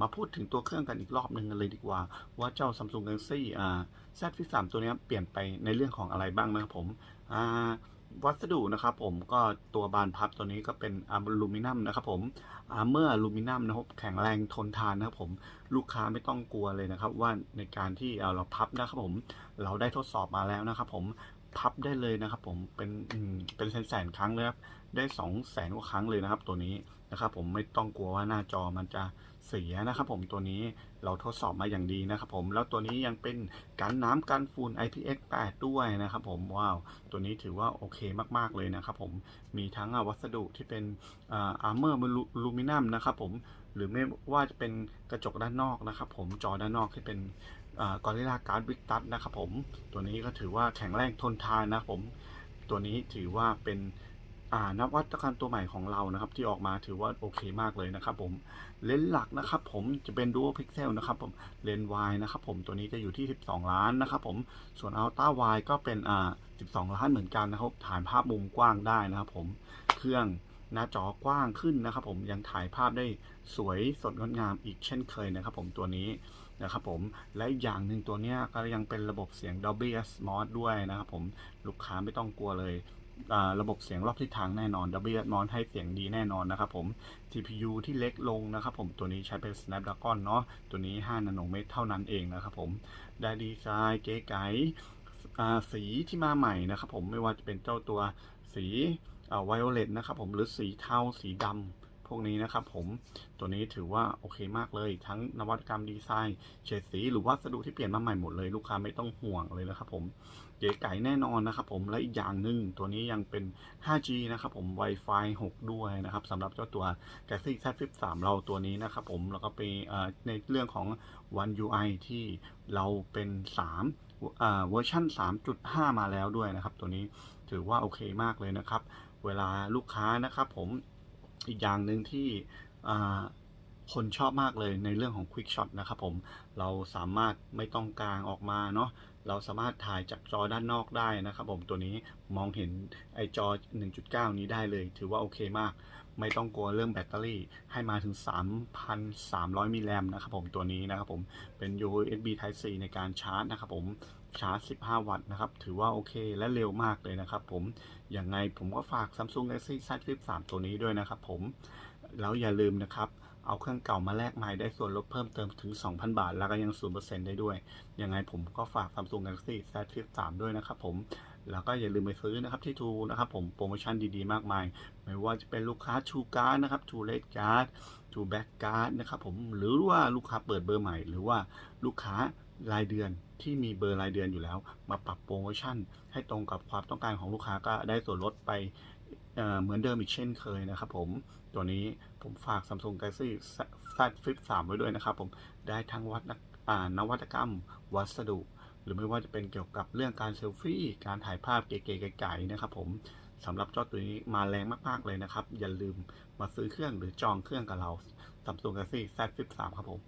มาพูดถึงตัวเครื่องกันอีกรอบหนึ่งกันเลยดีกว่า ว่าเจ้า Samsung Galaxy อ่า Z Flip 3ตัวนี้เปลี่ยนไปในเรื่องของอะไรบ้างนะครับผมอ่าวัสดุนะครับผมก็ตัวบานพับตัวนี้ก็เป็นอะลูมิเนียมนะครับผมเมอร์อลูมิเนียมนะครับแข็งแรงทนทานนะครับผมลูกค้าไม่ต้องกลัวเลยนะครับ ว่าในการที่เราพับนะครับผมเราได้ทดสอบมาแล้วนะครับผม พับได้เลยนะครับ ผมเป็นเป็นแสนแสนๆครั้งเลยครับได้สองแสนกว่าครั้งเลยนะครับ ตัวนี้นะครับ ผมไม่ต้องกลัวว่าหน้าจอมันจะเสียนะครับ ผมตัวนี้เราทดสอบมาอย่างดีนะครับ ผมแล้วตัวนี้ยังเป็นกันน้ำกันฝุ่น IPX8 ด้วยนะครับ ผมว้าวตัวนี้ถือว่าโอเคมากๆเลยนะครับ ผมมีทั้งวัสดุที่เป็นอาร์เมอร์ลูมิเนียมนะครับ ผม หรือไม่ว่าจะเป็นกระจกด้านนอกนะครับผมจอด้านนอกที่เป็นกอริลลาการ์ดวิกตัสนะครับผมตัวนี้ก็ถือว่าแข็งแรงทนทานนะครับผมตัวนี้ถือว่าเป็นนวัตกรรมตัวใหม่ของเรานะครับ ที่ออกมาถือว่าโอเคมากเลยนะครับผมเลนส์หลักนะครับ ผมจะเป็น Dual Pixel นะครับผมเลนส์ Y นะครับผมตัวนี้จะอยู่ที่ 12 ล้านนะครับผมส่วน Ultra Wide ก็เป็นอ่า12 ล้านเหมือนกันนะครับถ่ายภาพมุมกว้างได้นะครับผมเครื่อง หน้าจอกว้างขึ้นนะครับ ผมยังถ่ายภาพได้สวยสดงดงามอีกเช่นเคยนะครับ ผมตัวนี้นะครับผมและอย่างหนึ่งตัวนี้ก็ยังเป็นระบบเสียง Dolby Atmos ด้วยนะครับผมลูกค้าไม่ต้องกลัวเลยระบบเสียงรอบทิศทางแน่นอน Dolby Atmos ให้เสียงดีแน่นอนนะครับผม TPU ที่เล็กลงนะครับผมตัวนี้ใช้เป็น Snapdragon เนาะตัวนี้ 5 นาโนเมตรเท่านั้นเองนะครับผมได้ดีไซน์เก๋ไก๋สีที่มาใหม่นะครับผมไม่ว่าจะเป็นเจ้าตัวสี ไวโอเลตนะครับผมหรือสีเทาสีดำพวกนี้นะครับผมตัวนี้ถือว่าโอเคมากเลย ทั้งนวัตกรรมดีไซน์เฉดสีหรือวัสดุที่เปลี่ยนมาใหม่หมดเลยลูกค้าไม่ต้องห่วงเลยนะครับผมเก๋ไก่แน่นอนนะครับผมและอีกอย่างหนึ่งตัวนี้ยังเป็น 5G นะครับผม Wi-Fi 6 ด้วยนะครับสำหรับเจ้าตัว Galaxy Z Flip 3เราตัวนี้นะครับผมแล้วก็ไปในเรื่องของ One UI ที่เราเป็น 3เวอร์ชัน3.5 มาแล้วด้วยนะครับ ตัวนี้ถือว่าโอเคมากเลยนะครับ เวลาลูกค้านะครับผมอีกอย่างหนึ่งที่คนชอบมากเลยในเรื่องของ Quick Shot นะครับผมเราสามารถไม่ต้องกลางออกมาเนาะเราสามารถถ่ายจากจอด้านนอกได้นะครับผมตัวนี้มองเห็นไอจอ 1.9 นี้ได้เลย ถือว่าโอเคมาก ไม่ต้องกลัวเรื่องแบตเตอรี่ให้มาถึง 3,300 มิลลิแอมนะครับผมตัวนี้นะครับผมเป็น USB Type C ในการชาร์จนะครับผมชาร์จ 15 วัตต์นะครับ ถือว่าโอเคและเร็วมากเลยนะครับผม อย่างไงผมก็ฝาก Samsung Galaxy Z Flip 3 ตัวนี้ด้วยนะครับผม แล้วอย่าลืมนะครับ เอาเครื่องเก่ามาแลกใหม่ได้ส่วนลดเพิ่มเติมถึง 2,000 บาท แล้วก็ยัง 0%ได้ด้วย ยังไงผมก็ฝาก Samsung Galaxy Z Flip 3 ด้วยนะครับผม แล้วก็อย่าลืมไปซื้อนะครับที่ทูนะครับผมโปรโมชั่นดีๆ มากมาย ไม่ว่าจะเป็นลูกค้าชูการ์ดนะครับทูเลดการ์ดทูแบ็กการ์ดนะครับผม หรือว่าลูกค้าเปิดเบอร์ใหม่ หรือว่าลูกค้า รายเดือนที่มีเบอร์รายเดือนอยู่แล้ว มาปรับโปรโมชั่น ให้ตรงกับความต้องการของลูกค้าก็ได้ส่วนลดไปเเหมือนเดิมอีกเช่นเคยนะครับผม ตัวนี้ผมฝาก Samsung Galaxy Z Flip 3 ไว้ด้วยนะครับผมได้ทั้งวัดนวัตกรรม วัสดุ หรือไม่ว่าจะเป็นเกี่ยวกับเรื่องการเซลฟี่ การถ่ายภาพเก๋ๆไก่ๆนะครับผมสำหรับเจ้าตัวนี้มาแรงมากๆเลยนะครับ อย่าลืมมาซื้อเครื่องหรือจองเครื่องกับเรา Samsung Galaxy Z Flip 3 ครับผม